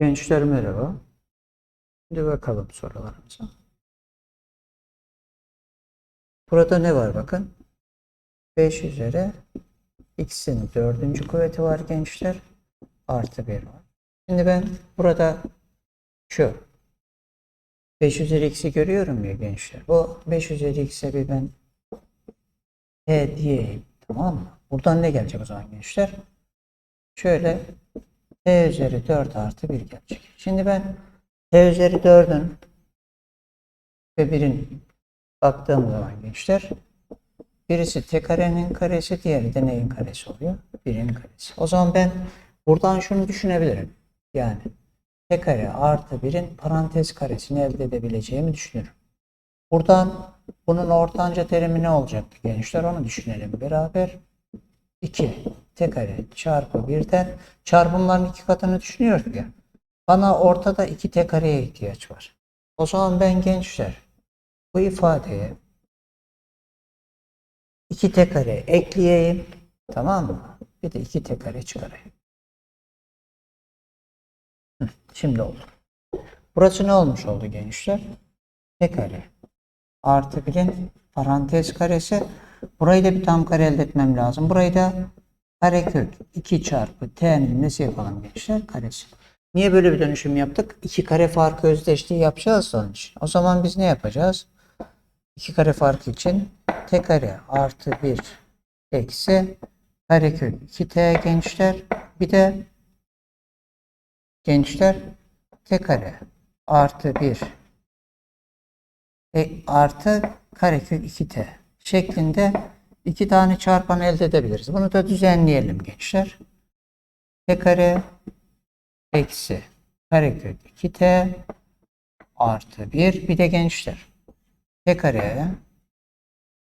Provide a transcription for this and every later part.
Gençler merhaba. Şimdi bakalım sorularımıza. Burada ne var bakın. 5 üzeri x'in dördüncü kuvveti var gençler. Artı 1 var. Şimdi ben burada şu 5 üzeri x'i görüyorum ya gençler. Bu 5 üzeri x'e bir ben e diyeyim. Tamam mı? Buradan ne gelecek o zaman gençler? Şöyle t üzeri 4 artı 1 gelecek. Şimdi ben t üzeri 4'ün ve 1'in baktığım zaman gençler birisi t karenin karesi diğeri de neyin karesi oluyor? 1'in karesi. O zaman ben buradan şunu düşünebilirim. Yani t kare artı 1'in parantez karesini elde edebileceğimi düşünürüm. Buradan bunun ortanca terimi ne olacaktı gençler? Onu düşünelim beraber. 2 t kare çarpı 1'den çarpımların iki katını düşünüyoruz ya. Bana ortada 2 t kareye ihtiyaç var. O zaman ben gençler bu ifadeye 2 t kare ekleyeyim. Tamam mı? Bir de 2 t kare çıkarayım. Şimdi oldu. Burası ne olmuş oldu gençler? t kare artı 1'in parantez karesi. Burayı da bir tam kare elde etmem lazım. Burayı da karekök 2 çarpı t'nin nesi yapalım gençler? Karesi. Niye böyle bir dönüşüm yaptık? 2 kare farkı özdeşliği yapacağız için. O zaman biz ne yapacağız? 2 kare farkı için t kare artı 1 eksi karekök 2t gençler. Bir de gençler t kare artı 1 e, artı karekök 2t şeklinde iki tane çarpan elde edebiliriz. Bunu da düzenleyelim gençler. t kare eksi karekök 2t artı 1 bir de gençler t kare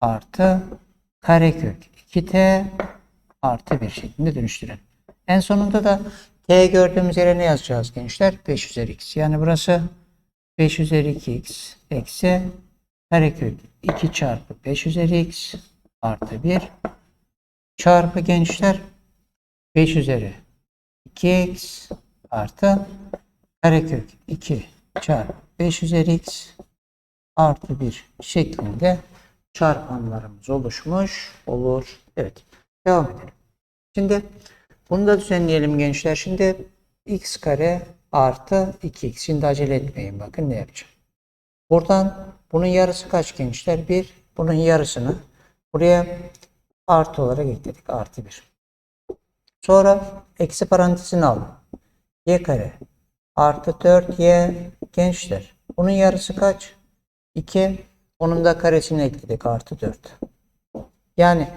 artı karekök 2t artı 1 şeklinde dönüştürelim. En sonunda da t gördüğümüz yere ne yazacağız gençler? 5 üzeri x. Yani burası 5 üzeri 2x eksi karekök 2 çarpı 5 üzeri x artı 1 çarpı gençler 5 üzeri 2x artı karekök 2 çarpı 5 üzeri x artı 1 şeklinde çarpanlarımız oluşmuş olur. Evet. Devam edelim. Şimdi bunu da düzenleyelim gençler. Şimdi x kare artı 2x. Şimdi acele etmeyin. Bakın ne yapacağım. Buradan bunun yarısı kaç gençler? 1. Bunun yarısını buraya artı olarak ekledik. Artı 1. Sonra eksi parantezini aldım. y kare artı 4y gençler. Bunun yarısı kaç? 2. Onun da karesini ekledik. Artı 4. Yani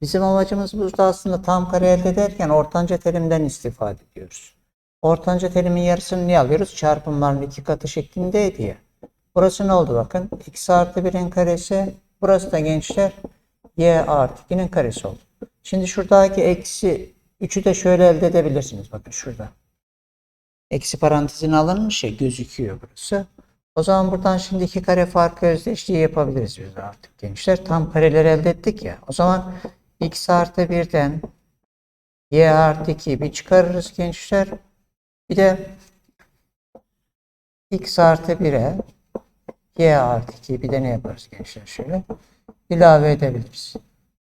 bizim amacımız burada aslında tam kare elde ederken ortanca terimden istifade ediyoruz. Ortanca terimin yarısını niye alıyoruz? Çarpımların iki katı şeklindeydi ya. Burası ne oldu bakın? x artı 1'in karesi. Burası da gençler y artı 2'nin karesi oldu. Şimdi şuradaki eksi 3'ü de şöyle elde edebilirsiniz. Bakın şurada. Eksi parantezine alınmış ya gözüküyor burası. O zaman buradan şimdi iki kare farkı özdeşliği yapabiliriz biz artık gençler. Tam kareleri elde ettik ya. O zaman x artı 1'den y artı 2'yi bir çıkarırız gençler. Bir de x artı 1'e y artı 2'yi bir de ne yaparız gençler şöyle ilave edebiliriz.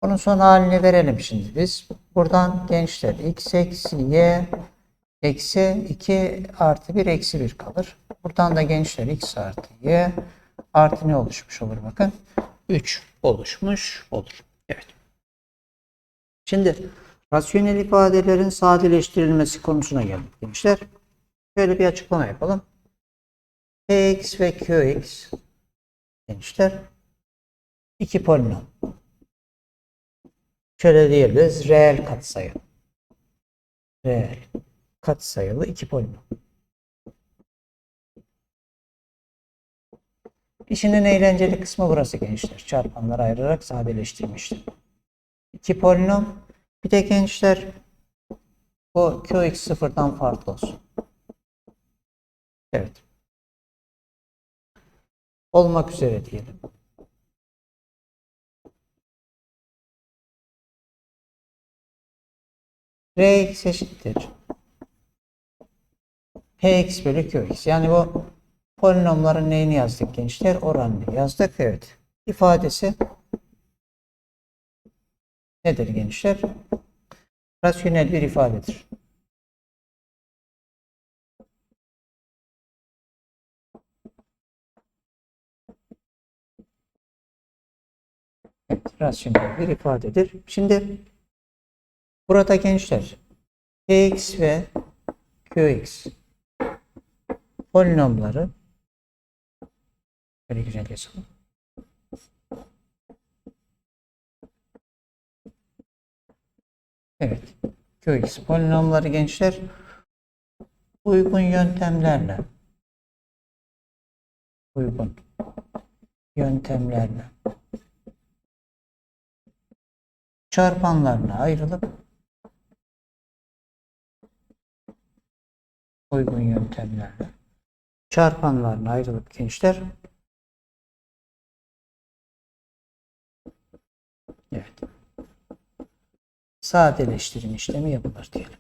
Bunun son halini verelim şimdi biz. Buradan gençler x eksi y eksi 2 artı 1 eksi 1 kalır. Buradan da gençler x artı y artı ne oluşmuş olur bakın. 3 oluşmuş olur. Evet. Şimdi rasyonel ifadelerin sadeleştirilmesi konusuna geldik gençler. Şöyle bir açıklama yapalım. Px ve Qx gençler iki polinom. Şöyle diyebiliriz. Reel katsayı. Reel katsayılı iki polinom. İşin en eğlenceli kısmı burası gençler. Çarpanları ayırarak sadeleştirmiştim. İki polinom. Bir de gençler bu Qx sıfırdan farklı olsun. Evet. Olmak üzere diyelim. Rx eşittir. px bölü qx. Yani bu polinomların neyini yazdık gençler? Oranını yazdık. Evet. İfadesi nedir gençler? Rasyonel bir ifadedir. Evet, rasyonel bir ifadedir. Şimdi burada gençler px ve qx polinomları böyle güzel yazalım. Evet. Qx polinomları gençler uygun yöntemlerle uygun yöntemlerle çarpanlarına ayrılıp uygun yöntemlerle çarpanlarına ayrılıp gençler evet sadeleştirme işlemi yapılır diyelim.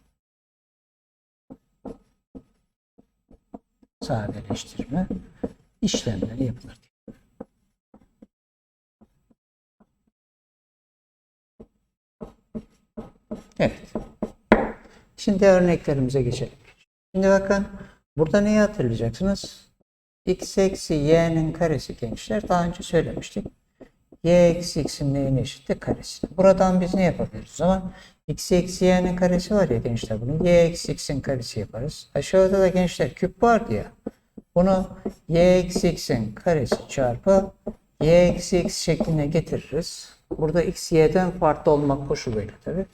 Sadeleştirme işlemleri yapılır Evet. Şimdi örneklerimize geçelim. Şimdi bakın burada neyi hatırlayacaksınız? x eksi y'nin karesi gençler daha önce söylemiştik. y eksi x'in neyine eşittir? Karesi. Buradan biz ne yapabiliriz o zaman? x eksi y'nin karesi var ya gençler bunu y eksi x'in karesi yaparız. Aşağıda da gençler küp vardı ya. Bunu y eksi x'in karesi çarpı y eksi x şekline getiririz. Burada x y'den farklı olmak koşuluyla tabi.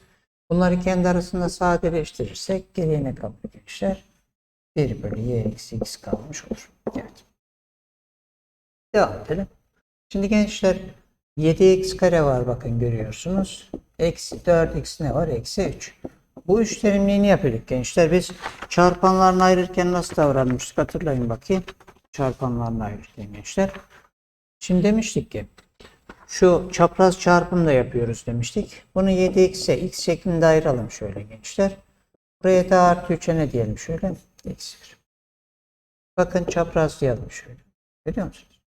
Bunları kendi arasında sadeleştirirsek geriye ne kalır gençler? 1 bölü y eksi x kalmış olur. Evet. Devam edelim. Şimdi gençler 7x kare var bakın görüyorsunuz. Eksi 4x ne var? Eksi 3. Bu üç terimliğini yapıyorduk gençler. Biz çarpanlarını ayırırken nasıl davranmıştık hatırlayın bakayım. Çarpanlarını ayırırken gençler. Şimdi demiştik ki şu çapraz çarpım da yapıyoruz demiştik. Bunu 7x'e x şeklinde ayıralım şöyle gençler. Buraya da artı 3'e ne diyelim şöyle? Eksi 1. Bakın çaprazlayalım şöyle. Görüyor musunuz?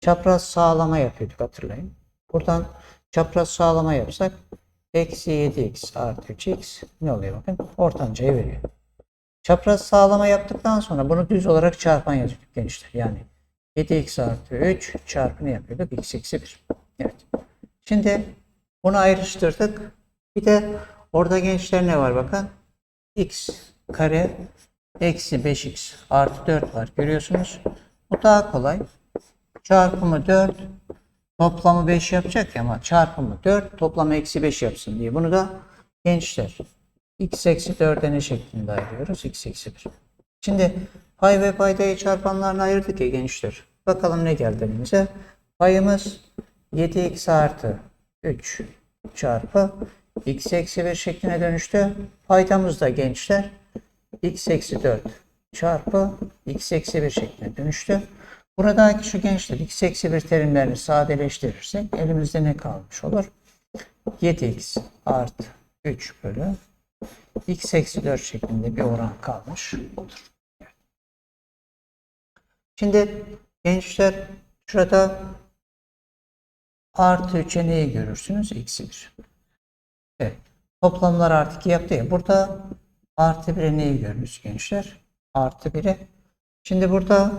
Çapraz sağlama yapıyorduk hatırlayın. Buradan çapraz sağlama yapsak eksi 7x artı 3x ne oluyor bakın ortancayı veriyor. Çapraz sağlama yaptıktan sonra bunu düz olarak çarpan yazıyorduk gençler. Yani 7x artı 3 çarpı ne yapıyorduk? x eksi 1. Evet. Şimdi bunu ayrıştırdık. Bir de orada gençler ne var bakın. x kare eksi 5x artı 4 var. Görüyorsunuz. Bu daha kolay. Çarpımı 4 toplamı 5 yapacak ya ama çarpımı 4 toplamı eksi 5 yapsın diye. Bunu da gençler x eksi 4'e ne şeklinde ayırıyoruz? x eksi 1. Şimdi pay ve paydayı çarpanlarına ayırdık ya gençler. Bakalım ne geldi elimize. Payımız 7x artı 3 çarpı x eksi 1 şekline dönüştü. Paydamız da gençler x eksi 4 çarpı x eksi 1 şekline dönüştü. Buradaki şu gençler x eksi 1 terimlerini sadeleştirirsek elimizde ne kalmış olur? 7x artı 3 bölü x eksi 4 şeklinde bir oran kalmış olur. Şimdi gençler şurada artı 3'e neyi görürsünüz? Eksi 1. Evet. Toplamlar artı 2 yaptı ya. Burada artı 1'e neyi görürüz gençler? Artı 1'e. Şimdi burada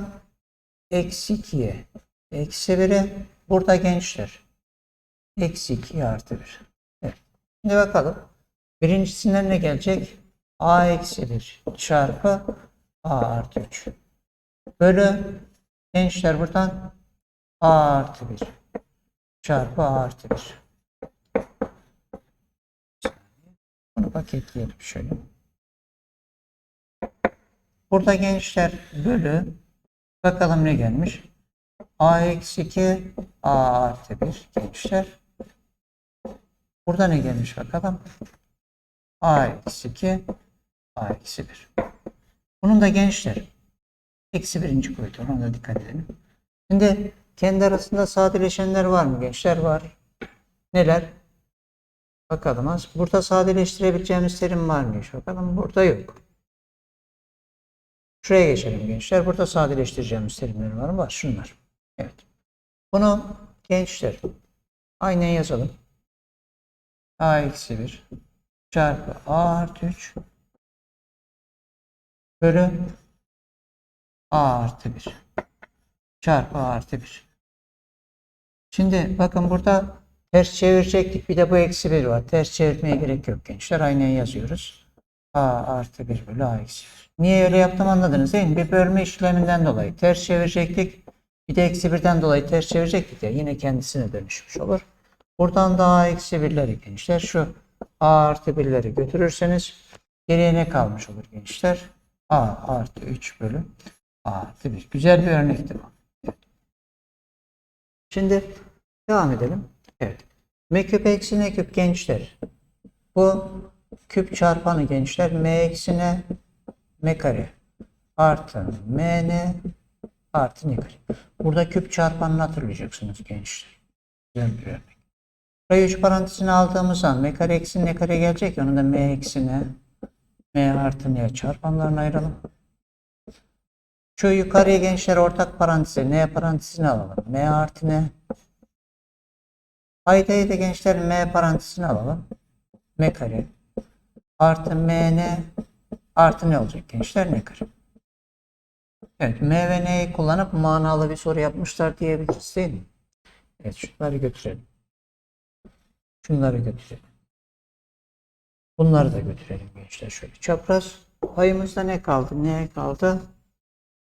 eksi 2'ye eksi 1'e burada gençler eksi 2 artı 1. Evet. Şimdi bakalım. Birincisinden ne gelecek? a eksi 1 çarpı a artı 3. Bölü gençler buradan a artı 1 çarpı a artı 1. Bunu paketleyelim şöyle. Burada gençler bölü bakalım ne gelmiş? a eksi 2 a artı 1 gençler. Burada ne gelmiş bakalım? a eksi 2 a eksi 1. Bunun da gençler eksi birinci kuvveti ona da dikkat edelim. Şimdi kendi arasında sadeleşenler var mı gençler? Var. Neler? Bakalım az. Burada sadeleştirebileceğimiz terim var mı? Bakalım burada yok. Şuraya geçelim gençler. Burada sadeleştireceğimiz terimler var mı? Var. Şunlar. Evet. Bunu gençler aynen yazalım. A eksi 1 çarpı A artı 3 bölü A artı 1 çarpı A artı 1. Şimdi bakın burada ters çevirecektik. Bir de bu eksi 1 var. Ters çevirmeye gerek yok gençler. Aynen yazıyoruz. A artı 1 bölü A eksi 1. Niye öyle yaptım anladınız değil mi? Bir bölme işleminden dolayı ters çevirecektik. Bir de eksi 1'den dolayı ters çevirecektik ya yine kendisine dönüşmüş olur. Buradan da A eksi 1'leri gençler şu A artı 1'leri götürürseniz geriye ne kalmış olur gençler? A artı 3 bölü A artı 1. Güzel bir örnekti bu. Şimdi devam edelim. Evet. M küp eksi n küp gençler. Bu küp çarpanı gençler. M eksi n m kare artı m n artı n kare. Burada küp çarpanını hatırlayacaksınız gençler. Güzel bir örnek. Burayı 3 parantezine aldığımız zaman m kare eksi n kare gelecek. Onu da m eksi n m artı n'ye çarpanlarını ayıralım. Şu yukarıya gençler ortak paranteze n parantezine alalım. m artı n. Paydayı da gençler m parantezine alalım. m kare artı m n artı ne olacak gençler ne kare. Evet m ve n'yi kullanıp manalı bir soru yapmışlar diyebiliriz? Evet şunları götürelim. Şunları götürelim. Bunları da götürelim gençler şöyle. Çapraz payımızda ne kaldı? Ne kaldı?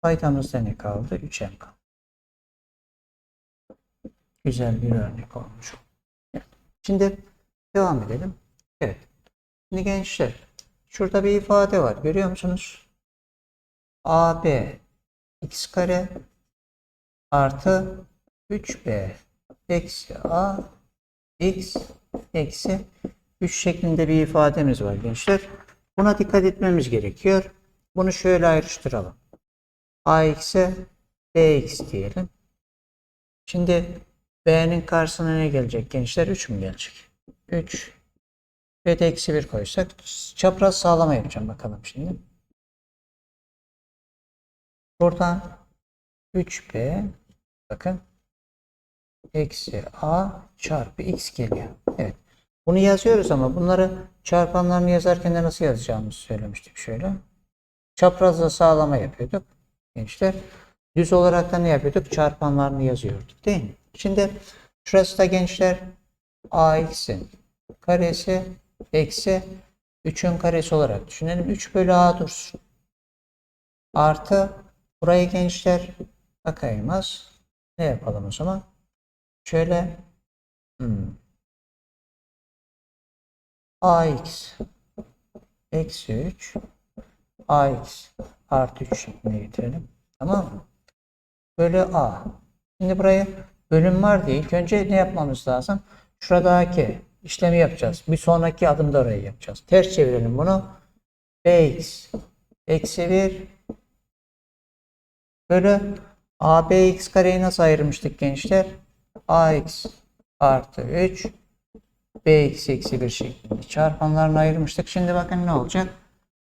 Paydamızda ne kaldı? 3m kaldı. Güzel bir örnek olmuş. Şimdi devam edelim. Evet. Şimdi gençler şurada bir ifade var. Görüyor musunuz? AB x kare artı 3b eksi a x eksi 3 şeklinde bir ifademiz var gençler. Buna dikkat etmemiz gerekiyor. Bunu şöyle ayrıştıralım. ax'e bx diyelim. Şimdi b'nin karşısına ne gelecek gençler? 3 mü gelecek? 3 ve de eksi 1 koysak çapraz sağlama yapacağım bakalım şimdi. Buradan 3b bakın eksi a çarpı x geliyor. Evet. Bunu yazıyoruz ama bunları çarpanlarını yazarken de nasıl yazacağımızı söylemiştik şöyle. Çaprazla sağlama yapıyorduk gençler. Düz olarak da ne yapıyorduk? Çarpanlarını yazıyorduk değil mi? Şimdi şurası da gençler ax'in karesi eksi 3'ün karesi olarak düşünelim. 3 bölü a dursun. Artı burayı gençler bakayımız. Ne yapalım o zaman? Şöyle hmm, ax eksi 3 ax artı 3 şeklinde getirelim. Tamam mı? Bölü a. Şimdi buraya bölüm var diye ilk önce ne yapmamız lazım? Şuradaki işlemi yapacağız. Bir sonraki adımda orayı yapacağız. Ters çevirelim bunu. bx eksi 1 bölü abx kareyi nasıl ayırmıştık gençler? ax artı 3 bx eksi 1 şeklinde çarpanlarını ayırmıştık. Şimdi bakın ne olacak?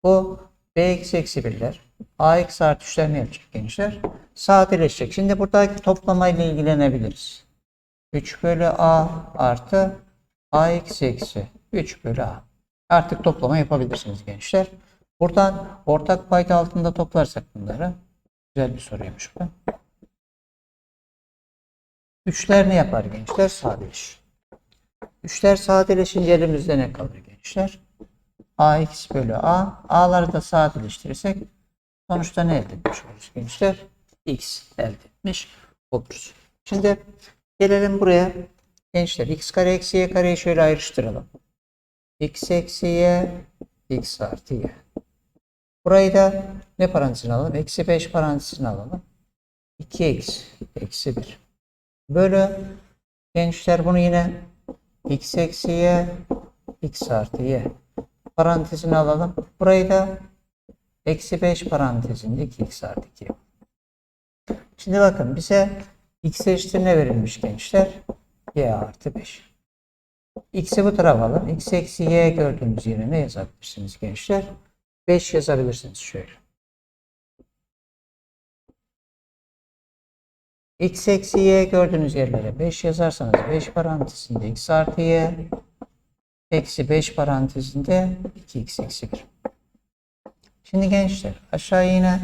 Bu bx eksi 1'ler ax artı 3'ler ne yapacak gençler? Sadeleşecek. Şimdi buradaki toplamayla ilgilenebiliriz. 3 bölü a artı ax eksi 3 bölü a. Artık toplama yapabilirsiniz gençler. Buradan ortak payda altında toplarsak bunları. Güzel bir soruymuş bu. Üçler ne yapar gençler? Sadeleşir. Üçler sadeleşince elimizde ne kalır gençler? ax bölü a. a'ları da sadeleştirirsek sonuçta ne elde etmiş oluruz gençler? X elde etmiş oluruz. Şimdi gelelim buraya. Gençler x kare eksi y kareyi şöyle ayrıştıralım. x eksi y x artı y. Burayı da ne parantezine alalım? Eksi 5 parantezine alalım. 2x eksi 1. Bölü gençler bunu yine x eksi y x artı y parantezine alalım. Burayı da eksi 5 parantezinde 2x artı 2. Şimdi bakın bize x eşittir ne verilmiş gençler? y artı 5. x'i bu tarafa alın. x eksi y gördüğünüz yere ne yazabilirsiniz gençler? 5 yazabilirsiniz şöyle. x eksi y gördüğünüz yerlere 5 yazarsanız 5 parantezinde x artı y eksi 5 parantezinde 2x eksi 1. Şimdi gençler aşağı yine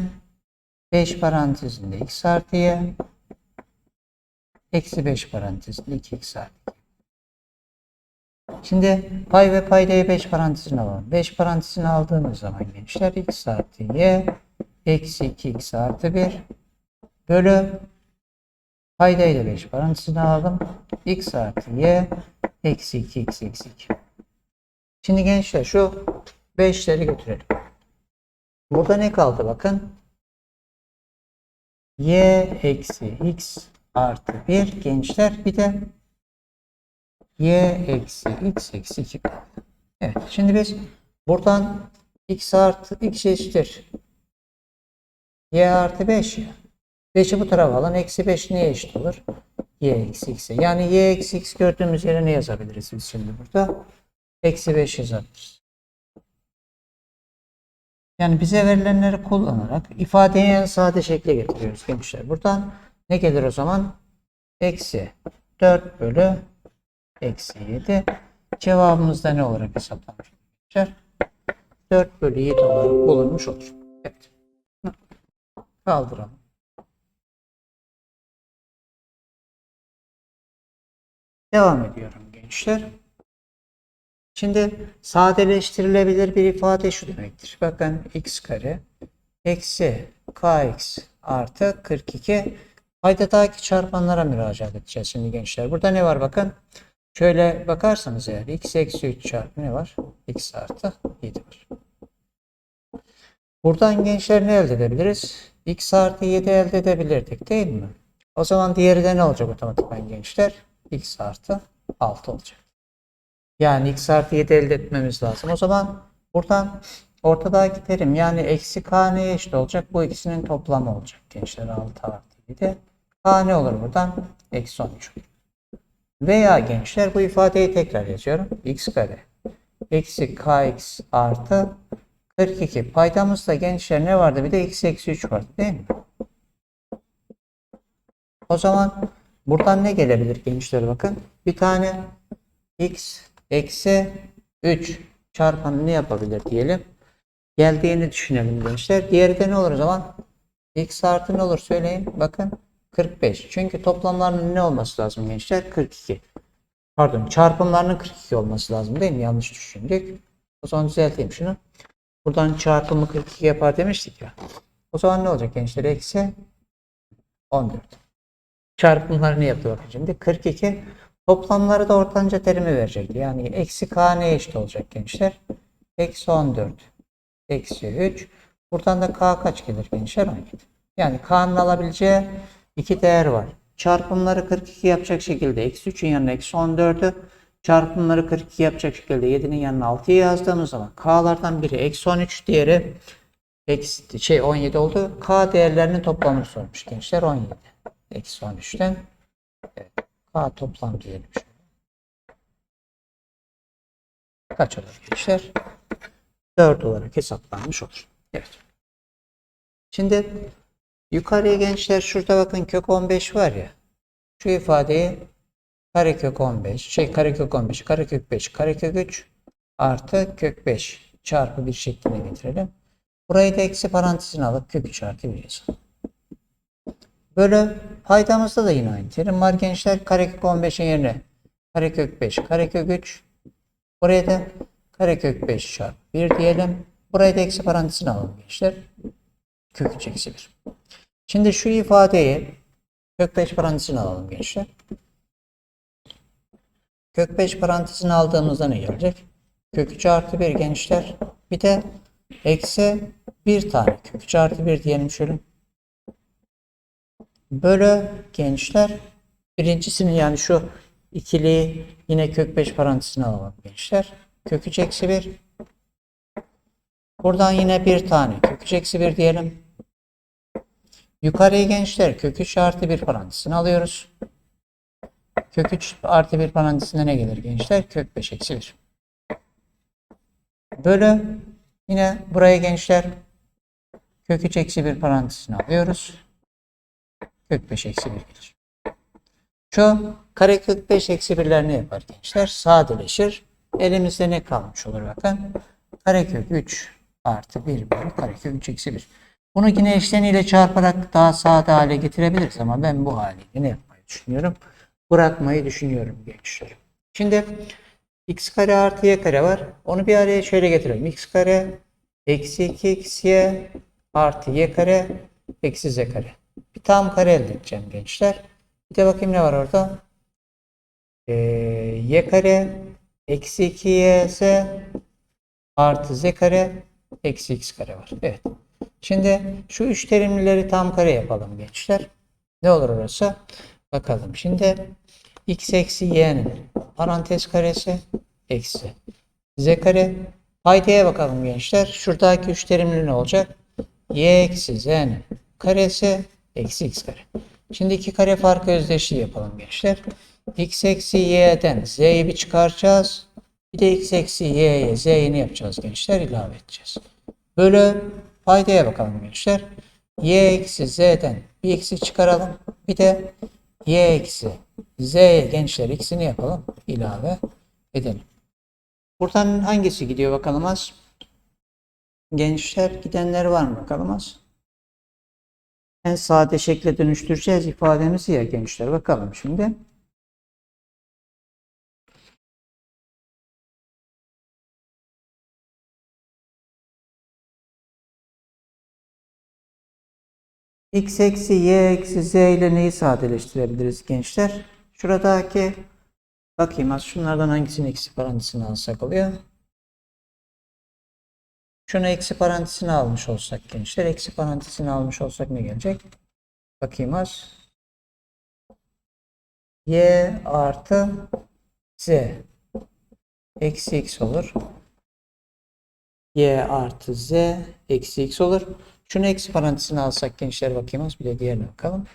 5 parantezinde x artı y eksi 5 parantezinde 2x artı. Şimdi pay ve paydayı 5 parantezine alalım. 5 parantezine aldığımız zaman gençler x artı y eksi 2x artı 1 bölü paydayı da 5 parantezine alalım. x artı y eksi 2x eksi 2. Şimdi gençler şu 5'leri götürelim. Burada ne kaldı bakın. Y eksi x artı 1 gençler bir de y eksi x eksi 2 kaldı. Evet şimdi biz buradan x artı x eşittir. y artı 5 ya. 5'i bu tarafa alın. Eksi 5 neye eşit olur? y eksi x'e. Yani y eksi x gördüğümüz yere ne yazabiliriz biz şimdi burada? Eksi 5 yazabiliriz. Yani bize verilenleri kullanarak ifadeyi en sade şekle getiriyoruz gençler. Buradan ne gelir o zaman? Eksi 4 bölü eksi 7. Cevabımız da ne olarak hesaplanmış? Gençler? 4 bölü 7 olarak bulunmuş olur. Evet. Kaldıralım. Devam ediyorum gençler. Şimdi sadeleştirilebilir bir ifade şu demektir. Bakın x kare eksi kx artı 42 paydadaki çarpanlara müracaat edeceğiz şimdi gençler. Burada ne var bakın. Şöyle bakarsanız eğer x eksi 3 çarpı ne var? x artı 7 var. Buradan gençler ne elde edebiliriz? x artı 7 elde edebilirdik değil mi? O zaman diğeri de ne olacak otomatikman gençler? x artı 6 olacak. Yani x artı 7 elde etmemiz lazım. O zaman buradan ortadaki terim yani eksi k neye eşit olacak? Bu ikisinin toplamı olacak gençler 6 artı 7. K ne olur buradan? Eksi 13 olur. Veya gençler bu ifadeyi tekrar yazıyorum. x kare eksi kx artı 42. Paydamızda gençler ne vardı? Bir de x eksi 3 vardı değil mi? O zaman buradan ne gelebilir gençler bakın. Bir tane x eksi 3 çarpanı ne yapabilir diyelim. Geldiğini düşünelim gençler. Diğeri de ne olur o zaman? x artı ne olur söyleyin. Bakın 45. Çünkü toplamlarının ne olması lazım gençler? 42. Pardon çarpımlarının 42 olması lazım değil mi? Yanlış düşündük. O zaman düzelteyim şunu. Buradan çarpımı 42 yapar demiştik ya. O zaman ne olacak gençler? Eksi 14. Çarpımlarını bakın şimdi. 42 toplamları da ortanca terimi verecekti. Yani eksi k ne eşit olacak gençler? Eksi 14. Eksi 3. Buradan da k kaç gelir gençler? 17. Yani k'nın alabileceği iki değer var. Çarpımları 42 yapacak şekilde eksi 3'ün yanına eksi 14'ü çarpımları 42 yapacak şekilde 7'nin yanına 6'yı yazdığımız zaman k'lardan biri eksi 13 diğeri eksi şey 17 oldu. K değerlerinin toplamını sormuş gençler 17. Eksi 13'ten evet, K toplam diyelim. Kaç olur gençler? 4 olarak hesaplanmış olur. Evet. Şimdi yukarıya gençler şurada bakın kök 15 var ya. Şu ifadeyi karekök 15, şey karekök 15, karekök 5, karekök 3 artı kök 5 çarpı 1 şekline getirelim. Burayı da eksi parantezine alıp kök 3 artı 1 yazalım. Böyle paydamızda da yine aynı terim var gençler. Karekök 15'in yerine karekök 5, karekök 3. Buraya da karekök 5 çarpı 1 diyelim. Burayı da eksi parantezine alalım gençler. Kök 3 eksi 1. Şimdi şu ifadeyi kök 5 parantezine alalım gençler. Kök 5 parantezine aldığımızda ne gelecek? Kök 3 artı 1 gençler. Bir de eksi 1 tane kök 3 artı 1 diyelim şöyle. Bölü gençler. Birincisini yani şu ikiliyi yine kök 5 parantezine alalım gençler. Kök 3 eksi 1. Buradan yine bir tane kök 3 eksi 1 diyelim. Yukarıya gençler kök 3 artı 1 parantezine alıyoruz. Kök 3 artı 1 parantezinde ne gelir gençler? Kök 5 eksi 1. Bölü yine buraya gençler kök 3 eksi 1 parantezine alıyoruz. Kök 5 eksi 1 gelir. Şu kare kök 5 eksi 1'ler ne yapar gençler? Sadeleşir. Elimizde ne kalmış olur bakın. Karekök 3 artı 1 bölü karekök 3 eksi 1. Bunu yine eşleniyle çarparak daha sade hale getirebiliriz ama ben bu haliyle ne yapmayı düşünüyorum? Bırakmayı düşünüyorum gençler. Şimdi x kare artı y kare var. Onu bir araya şöyle getirelim. x kare eksi 2xy artı y kare eksi z kare. Bir tam kare elde edeceğim gençler. Bir de bakayım ne var orada. Ee, y kare eksi 2yz artı z kare eksi x kare var. Evet. Şimdi şu üç terimlileri tam kare yapalım gençler. Ne olur orası? Bakalım. Şimdi x eksi y'nin parantez karesi eksi z kare. Paydaya bakalım gençler. Şuradaki üç terimli ne olacak? y eksi z'nin karesi eksi x kare. Şimdi iki kare farkı özdeşliği yapalım gençler. x eksi y'den z'yi bir çıkaracağız. Bir de x eksi y'ye z'yi ne yapacağız gençler? İlave edeceğiz. Bölü paydaya bakalım gençler. y eksi z'den bir eksi çıkaralım. Bir de y eksi z'ye gençler x'ini yapalım. ilave edelim. Buradan hangisi gidiyor bakalım az? Gençler gidenler var mı bakalım az? En sade şekle dönüştüreceğiz ifademizi ya gençler. Bakalım şimdi. x eksi y eksi z ile neyi sadeleştirebiliriz gençler? Şuradaki bakayım az şunlardan hangisini eksi parantezine alsak oluyor. Şunu eksi parantezine almış olsak gençler. Eksi parantezine almış olsak ne gelecek? Bakayım az. Y artı Z. Eksi X olur. Y artı Z eksi X olur. Şunu eksi parantezine alsak gençler bakayım az. Bir de diğerine bakalım.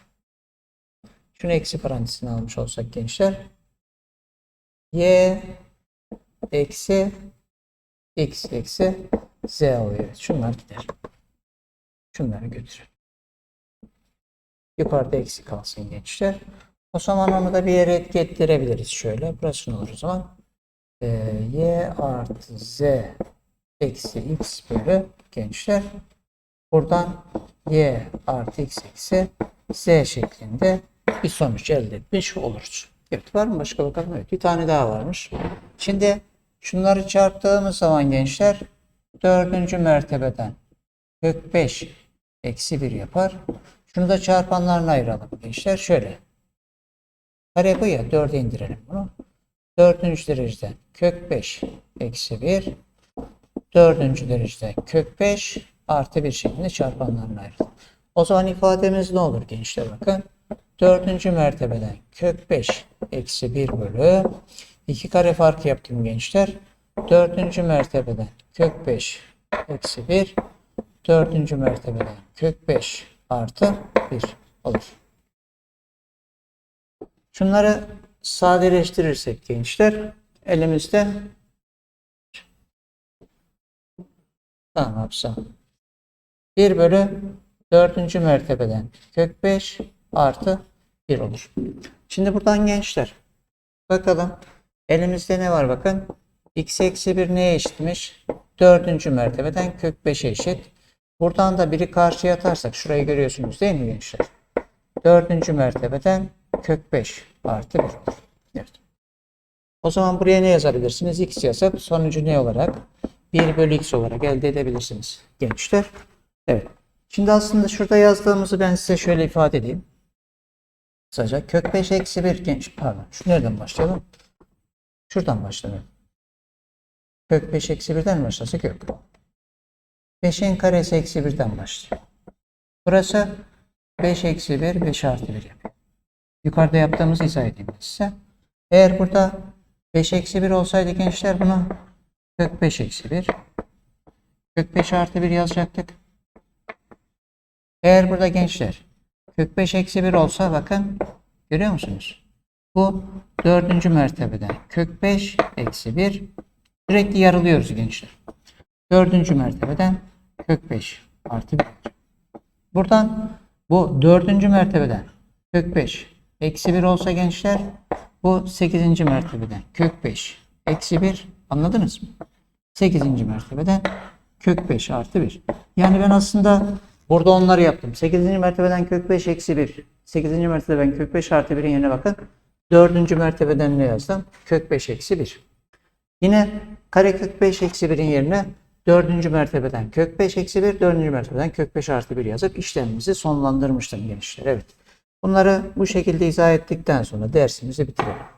Şunu eksi parantezine almış olsak gençler. Y eksi X eksi Z oluyor. Şunlar gider. Şunları götür. Yukarıda eksi kalsın gençler. O zaman onu da bir yere etki ettirebiliriz. Şöyle. Burası ne olur o zaman? Ee, y artı z eksi x bölü gençler. Buradan y artı x eksi z şeklinde bir sonuç elde etmiş oluruz. Evet var mı başka bakalım? Evet bir tane daha varmış. Şimdi şunları çarptığımız zaman gençler dördüncü mertebeden kök 5 eksi 1 yapar. Şunu da çarpanlarına ayıralım gençler. Şöyle. Kare bu ya. 4'e indirelim bunu. Dördüncü dereceden kök 5 eksi 1. Dördüncü derecede kök 5 artı 1 şeklinde çarpanlarına ayıralım. O zaman ifademiz ne olur gençler bakın. Dördüncü mertebeden kök 5 eksi 1 bölü 2 kare farkı yaptım gençler. Dördüncü mertebeden kök 5 eksi 1. Dördüncü mertebeden kök 5 artı 1 olur. Şunları sadeleştirirsek gençler elimizde tamam yapsam 1 bölü dördüncü mertebeden kök 5 artı 1 olur. Şimdi buradan gençler bakalım elimizde ne var bakın x eksi 1 neye eşitmiş? Dördüncü mertebeden kök 5'e eşit. Buradan da biri karşıya atarsak şurayı görüyorsunuz değil mi gençler? Dördüncü mertebeden kök 5 artı 1 olur. Evet. O zaman buraya ne yazabilirsiniz? x yazıp sonucu ne olarak? 1 bölü x olarak elde edebilirsiniz gençler. Evet. Şimdi aslında şurada yazdığımızı ben size şöyle ifade edeyim. Kısaca kök 5 eksi 1 genç pardon. Şu nereden başlayalım? Şuradan başlayalım. Kök 5 eksi 1'den mi başlasak yok. 5'in karesi eksi 1'den başlıyor. Burası 5 eksi 1, 5 artı 1 yapıyor. Yukarıda yaptığımızı izah edeyim size. Eğer burada 5 eksi 1 olsaydı gençler bunu kök 5 eksi 1, kök 5 artı 1 yazacaktık. Eğer burada gençler kök 5 eksi 1 olsa bakın görüyor musunuz? Bu dördüncü mertebeden kök 5 eksi 1 sürekli yarılıyoruz gençler. Dördüncü mertebeden kök 5 artı 1. Buradan bu dördüncü mertebeden kök 5 eksi 1 olsa gençler bu 8. mertebeden kök 5 eksi 1 anladınız mı? 8. mertebeden kök 5 artı 1. Yani ben aslında burada onları yaptım. 8. mertebeden kök 5 eksi 1. 8. mertebeden kök 5 artı 1'in yerine bakın. 4. mertebeden ne yazdım? Kök 5 eksi 1. Yine karekök 5 eksi 1'in yerine 4. mertebeden kök 5 eksi 1, 4. mertebeden kök 5 artı 1 yazıp işlemimizi sonlandırmıştım gençler. Evet. Bunları bu şekilde izah ettikten sonra dersimizi bitirelim.